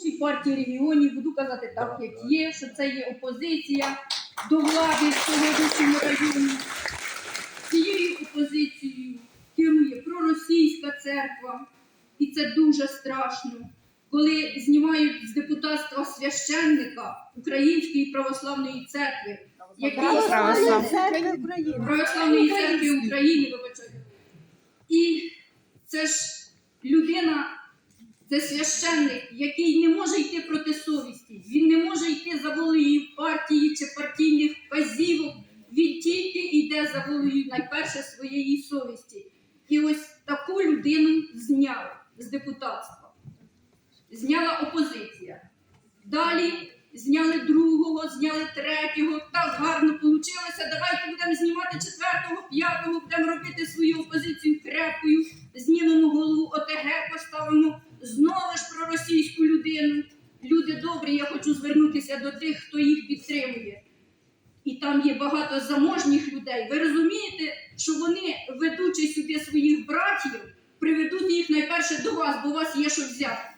всій партії регіонів, буду казати так, як є, що це є опозиція до влади в сьогоднішньому районі. Цією опозицією керує проросійська церква, і це дуже страшно. Коли знімають з депутатства священника Української православної церкви, який України. Православної церкви України, вибачайте. І це ж людина, це священник, який не може йти проти совісті. Він не може йти за волею партії чи партійних вказівок. Він тільки йде за волею найперше своєї совісті. І ось таку людину зняли з депутатства. Зняла опозиція. Далі зняли другого, зняли третього. Так гарно вийшло. Давайте будемо знімати четвертого, п'ятого, будемо робити свою опозицію крепкою, Люди я хочу звернутися до тих, хто їх підтримує. І там є багато заможніх людей. Ви розумієте, що вони, ведучи сюди своїх братів, приведуть їх найперше до вас, бо у вас є що взяти.